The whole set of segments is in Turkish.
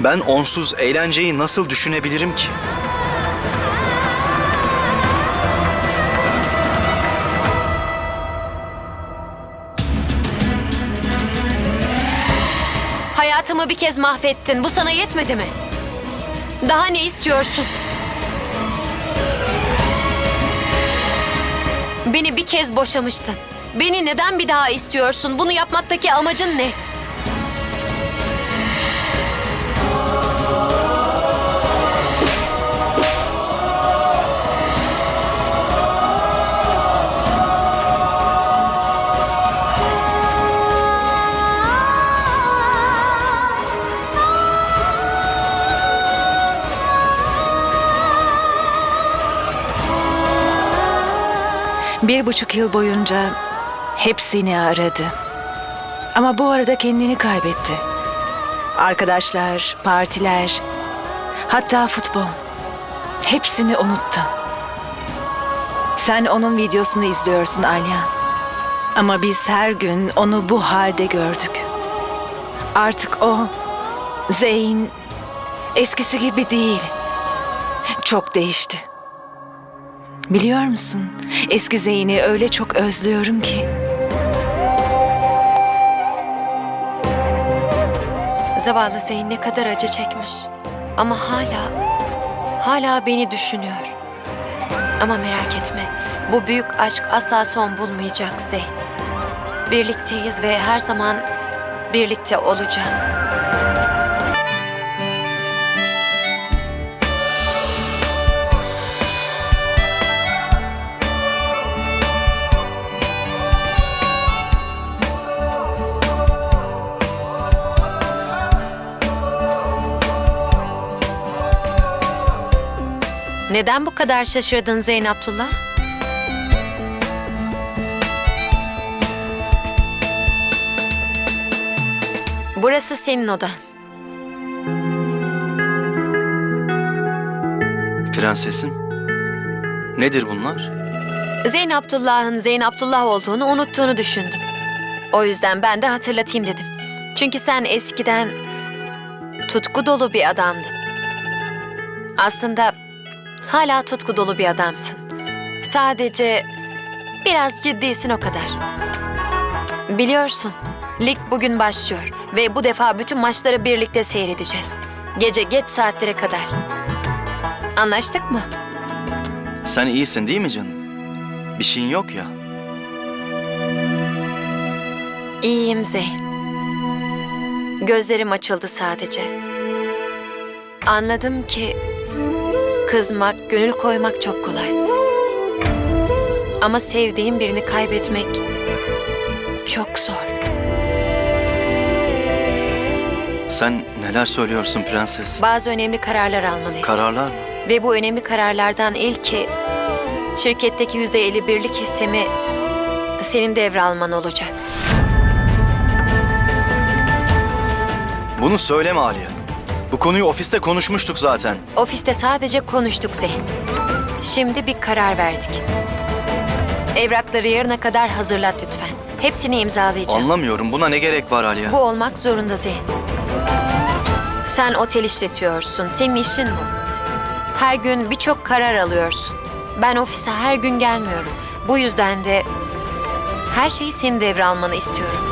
Ben onsuz eğlenceyi nasıl düşünebilirim ki? Hayatımı bir kez mahvettin. Bu sana yetmedi mi? Daha ne istiyorsun? Beni bir kez boşamıştın. Beni neden bir daha istiyorsun? Bunu yapmaktaki amacın ne? Buçuk yıl boyunca hepsini aradı. Ama bu arada kendini kaybetti. Arkadaşlar, partiler, hatta futbol. Hepsini unuttu. Sen onun videosunu izliyorsun Alya. Ama biz her gün onu bu halde gördük. Artık o, Zeyn, eskisi gibi değil. Çok değişti. Biliyor musun? Eski Zeyn'i öyle çok özlüyorum ki. Zavallı Zeyn ne kadar acı çekmiş. Ama hala, hala beni düşünüyor. Ama merak etme, bu büyük aşk asla son bulmayacak Zeyn. Birlikteyiz ve her zaman birlikte olacağız. Neden bu kadar şaşırdın Zeyn Abdullah? Burası senin odan. Prensesim. Nedir bunlar? Zeyn Abdullah'ın Zeyn Abdullah olduğunu unuttuğunu düşündüm. O yüzden ben de hatırlatayım dedim. Çünkü sen eskiden tutku dolu bir adamdın. Aslında hala tutku dolu bir adamsın. Sadece biraz ciddisin o kadar. Biliyorsun, lig bugün başlıyor ve bu defa bütün maçları birlikte seyredeceğiz. Gece geç saatlere kadar. Anlaştık mı? Sen iyisin değil mi canım? Bir şeyin yok ya. İyiyim Zeyn. Gözlerim açıldı sadece. Anladım ki kızmak, gönül koymak çok kolay. Ama sevdiğim birini kaybetmek çok zor. Sen neler söylüyorsun prenses? Bazı önemli kararlar almalıyız. Kararlar mı? Ve bu önemli kararlardan ilki şirketteki yüzde elli birlik hissemi senin devralman olacak. Bunu söyleme Aliye. Bu konuyu ofiste konuşmuştuk zaten. Ofiste sadece konuştuk Zeyn. Şimdi bir karar verdik. Evrakları yarına kadar hazırlat lütfen. Hepsini imzalayacağım. Anlamıyorum. Buna ne gerek var Aliye? Bu olmak zorunda Zeyn. Sen otel işletiyorsun. Senin işin bu. Her gün birçok karar alıyorsun. Ben ofise her gün gelmiyorum. Bu yüzden de her şeyi senin devralmanı istiyorum.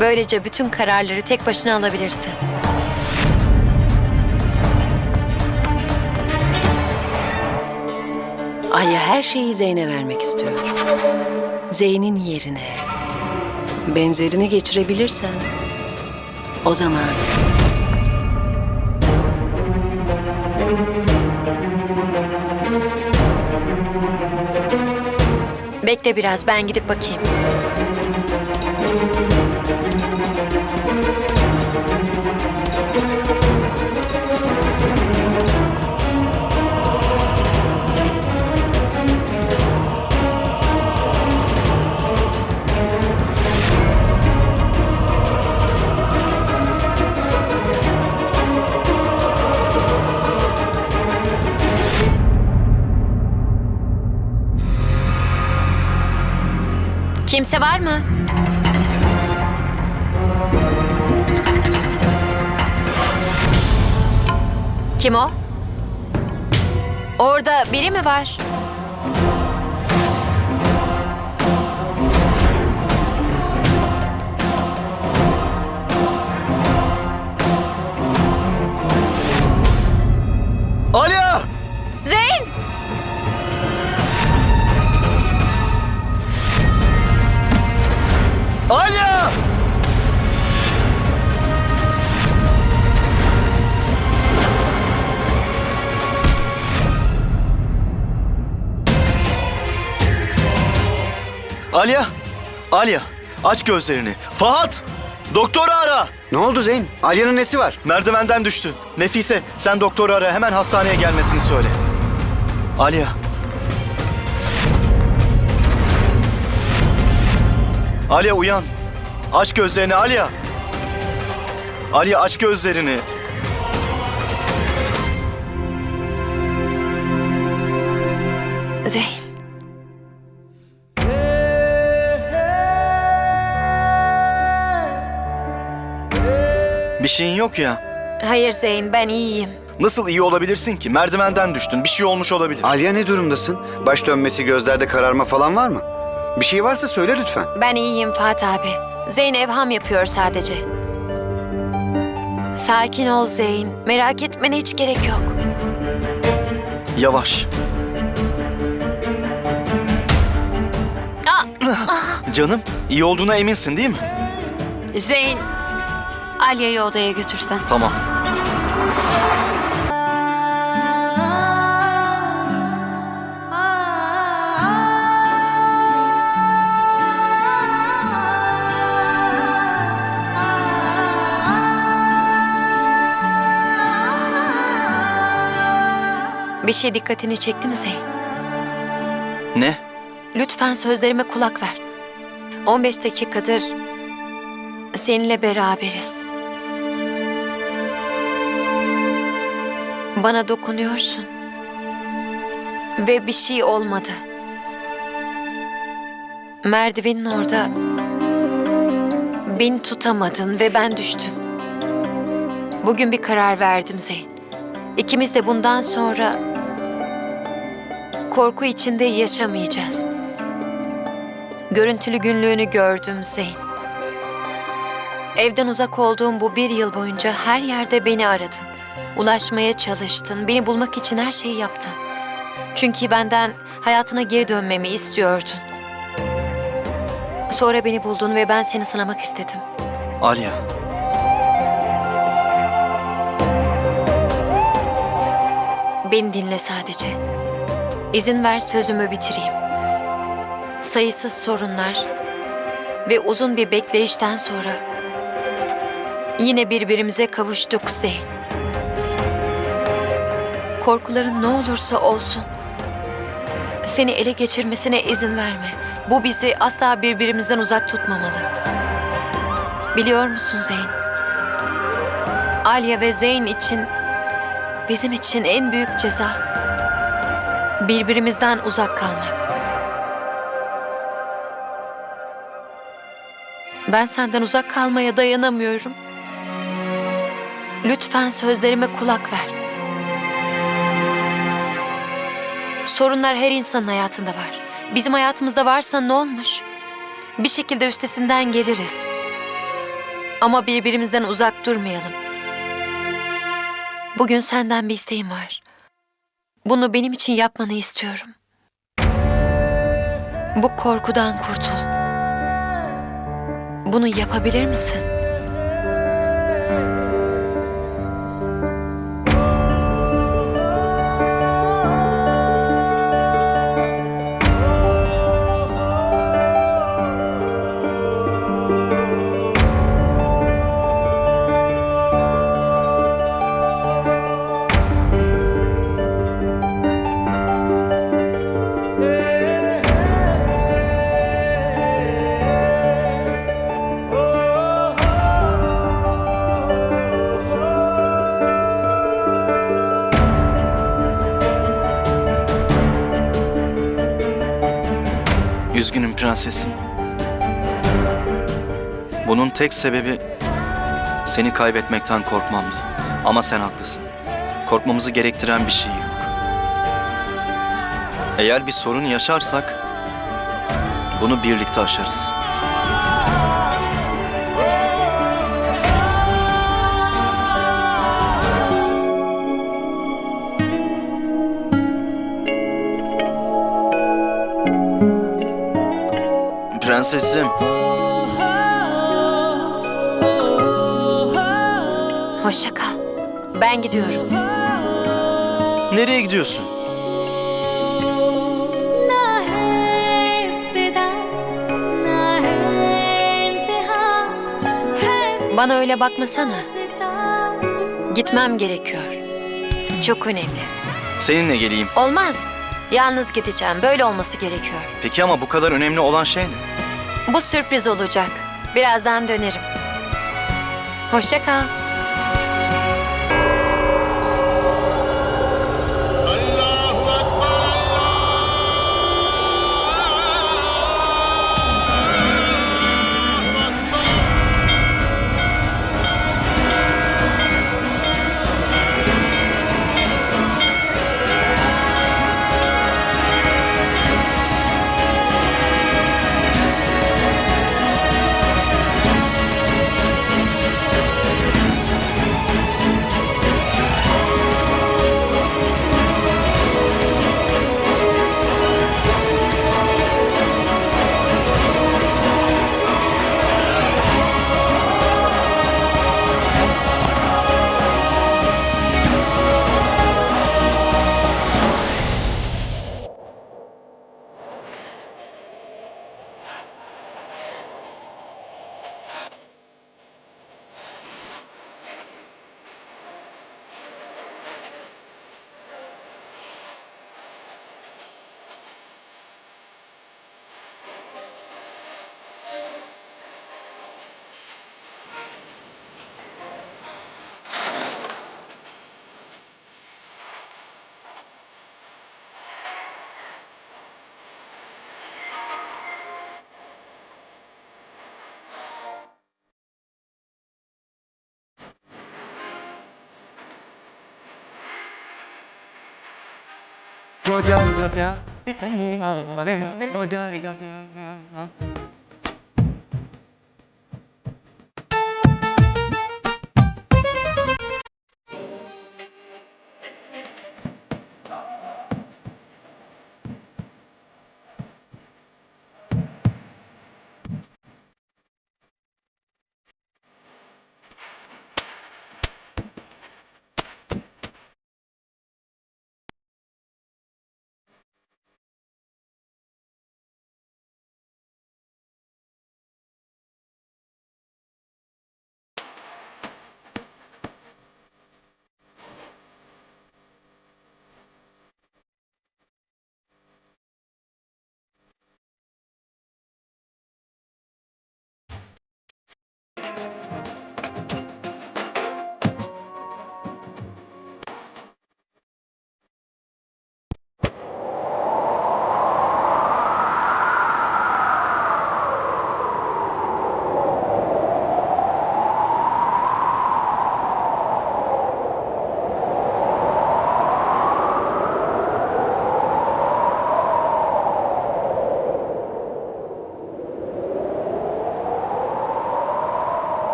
Böylece bütün kararları tek başına alabilirsin. Alya her şeyi Zeyn'e vermek istiyor. Zeyn'in yerine benzerini geçirebilirsen o zaman Bekle biraz ben gidip bakayım. Kimse var mı? Kim o? Orada biri mi var? Alya! Alya! Alya! Aç gözlerini. Fahat! Doktoru ara! Ne oldu Zeyn? Alya'nın nesi var? Merdivenden düştü. Nefise sen doktoru ara hemen hastaneye gelmesini söyle. Alya. Alya uyan. Aç gözlerini Alya. Alya aç gözlerini. Zeyn. Bir şeyin yok ya. Hayır Zeyn ben iyiyim. Nasıl iyi olabilirsin ki? Merdivenden düştün. Bir şey olmuş olabilir. Alya ne durumdasın? Baş dönmesi, gözlerde kararma falan var mı? Bir şey varsa söyle lütfen. Ben iyiyim Fatih abi. Zeyn evham yapıyor sadece. Sakin ol Zeyn. Merak etmene hiç gerek yok. Yavaş. Canım, iyi olduğuna eminsin değil mi? Zeyn, Alya'yı odaya götürsen. Tamam. Bir şey dikkatini çekti mi Zeyn? Ne? Lütfen sözlerime kulak ver. 15 dakikadır seninle beraberiz. Bana dokunuyorsun. Ve bir şey olmadı. Merdivenin orada beni tutamadın ve ben düştüm. Bugün bir karar verdim Zeyn. İkimiz de bundan sonra korku içinde yaşamayacağız. Görüntülü günlüğünü gördüm Zeyn. Evden uzak olduğum bu bir yıl boyunca her yerde beni aradın. Ulaşmaya çalıştın, beni bulmak için her şeyi yaptın. Çünkü benden hayatına geri dönmemi istiyordun. Sonra beni buldun ve ben seni sınamak istedim. Alya. Beni dinle sadece. İzin ver sözümü bitireyim. Sayısız sorunlar ve uzun bir bekleyişten sonra yine birbirimize kavuştuk Zeyn. Korkuların ne olursa olsun seni ele geçirmesine izin verme. Bu bizi asla birbirimizden uzak tutmamalı. Biliyor musun Zeyn? Alya ve Zeyn için Bizim için en büyük ceza birbirimizden uzak kalmak. Ben senden uzak kalmaya dayanamıyorum. Lütfen sözlerime kulak ver. Sorunlar her insanın hayatında var. Bizim hayatımızda varsa ne olmuş? Bir şekilde üstesinden geliriz. Ama birbirimizden uzak durmayalım. Bugün senden bir isteğim var. Bunu benim için yapmanı istiyorum. Bu korkudan kurtul. Bunu yapabilir misin? Prensesim. Bunun tek sebebi seni kaybetmekten korkmamdı. Ama sen haklısın. Korkmamızı gerektiren bir şey yok. Eğer bir sorun yaşarsak bunu birlikte aşarız. Prensesim, Hoşça kal. Ben gidiyorum. nereye gidiyorsun? Bana öyle bakmasana. Gitmem gerekiyor. Çok önemli. Seninle geleyim. Olmaz. Yalnız gideceğim. Böyle olması gerekiyor. Peki ama bu kadar önemli olan şey ne? Bu sürpriz olacak. Birazdan dönerim. Hoşça kal. တော်ကြပါဗျာဒီတိုင်းဟာမလဲတော်ကြပါဗျာ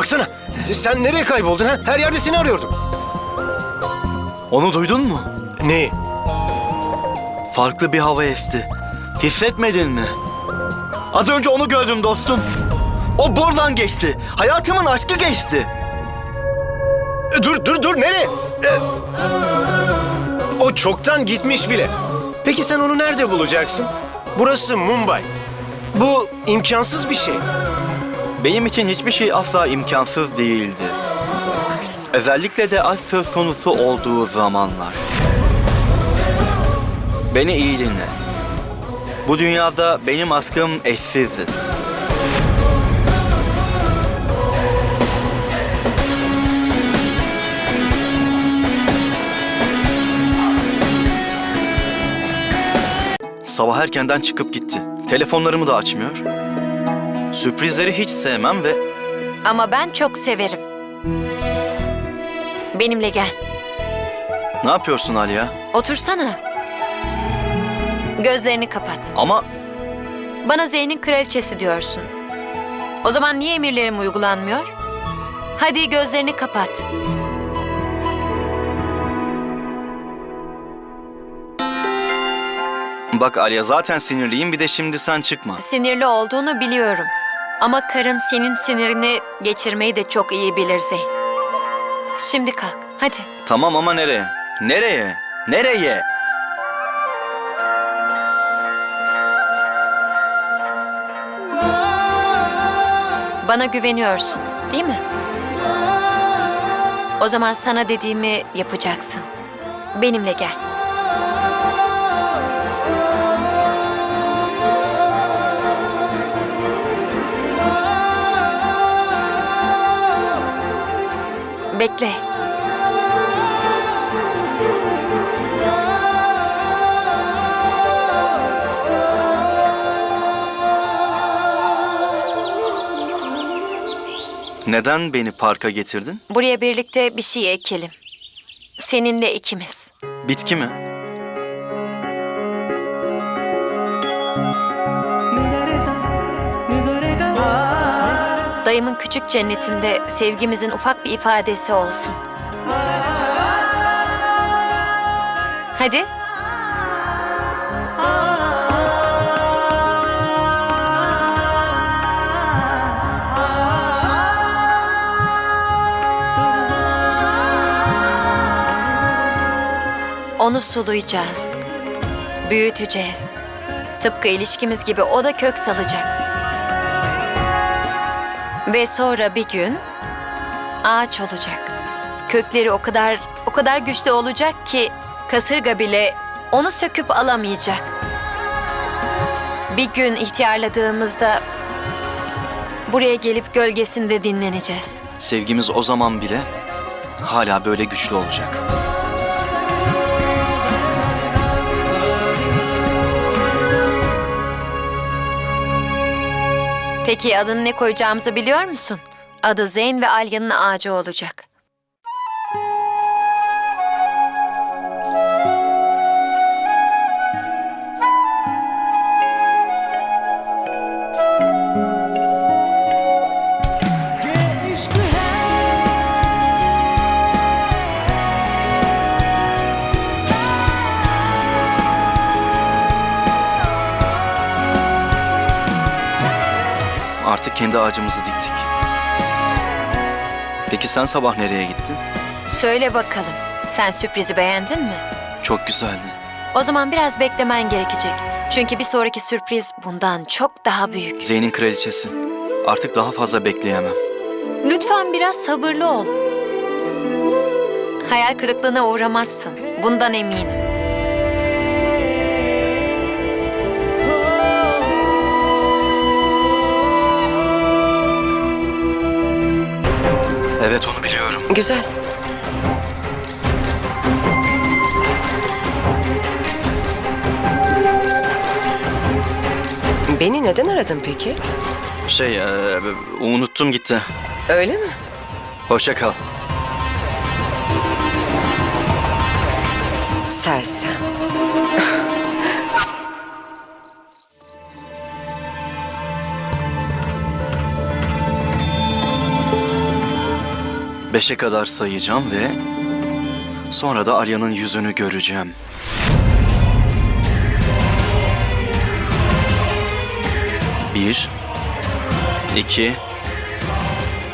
Baksana. Sen nereye kayboldun ha? Her yerde seni arıyordum. Onu duydun mu? Ne? Farklı bir hava esti. Hissetmedin mi? Az önce onu gördüm dostum. O buradan geçti. Hayatımın aşkı geçti. E, Dur dur dur nereye? E, O çoktan gitmiş bile. Peki sen onu nerede bulacaksın? Burası Mumbai. Bu imkansız bir şey. Benim için hiçbir şey asla imkansız değildi. Özellikle de aşk söz konusu olduğu zamanlar. Beni iyi dinle. Bu dünyada benim aşkım eşsizdir. Sabah erkenden çıkıp gitti. Telefonlarımı da açmıyor. Sürprizleri hiç sevmem ve Ama ben çok severim. Benimle gel. ne yapıyorsun Aliya? Otursana. Gözlerini kapat. Ama Bana Zeyn'in kraliçesi diyorsun. O zaman niye emirlerim uygulanmıyor? Hadi gözlerini kapat. Bak Aliya zaten sinirliyim bir de şimdi sen çıkma. Sinirli olduğunu biliyorum. Ama karın senin sinirini geçirmeyi de çok iyi bilir Zeyn. Şimdi kalk, hadi. Tamam ama nereye? Nereye? Nereye? Bana güveniyorsun, değil mi? O zaman sana dediğimi yapacaksın. Benimle gel. Bekle. Neden beni parka getirdin? Buraya birlikte bir şey ekelim. Seninle ikimiz. Bitki mi? Dayımın küçük cennetinde sevgimizin ufak bir ifadesi olsun. Hadi. Onu sulayacağız. Büyüteceğiz. Tıpkı ilişkimiz gibi o da kök salacak. Ve sonra bir gün ağaç olacak. Kökleri o kadar o kadar güçlü olacak ki kasırga bile onu söküp alamayacak. Bir gün ihtiyarladığımızda buraya gelip gölgesinde dinleneceğiz. Sevgimiz o zaman bile hala böyle güçlü olacak. Peki adını ne koyacağımızı biliyor musun? Adı Zeyn ve Alya'nın ağacı olacak. Artık kendi ağacımızı diktik. Peki sen sabah nereye gittin? Söyle bakalım, sen sürprizi beğendin mi? Çok güzeldi. O zaman biraz beklemen gerekecek. Çünkü bir sonraki sürpriz bundan çok daha büyük. Zeyn'in kraliçesi. Artık daha fazla bekleyemem. Lütfen biraz sabırlı ol. Hayal kırıklığına uğramazsın. Bundan eminim. Evet onu biliyorum. Güzel. Beni neden aradın peki? Şey, e, unuttum gitti. Öyle mi? Hoşça kal. Sersem. Beşe kadar sayacağım ve sonra da Arya'nın yüzünü göreceğim. Bir, iki,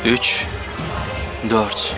üç, dört.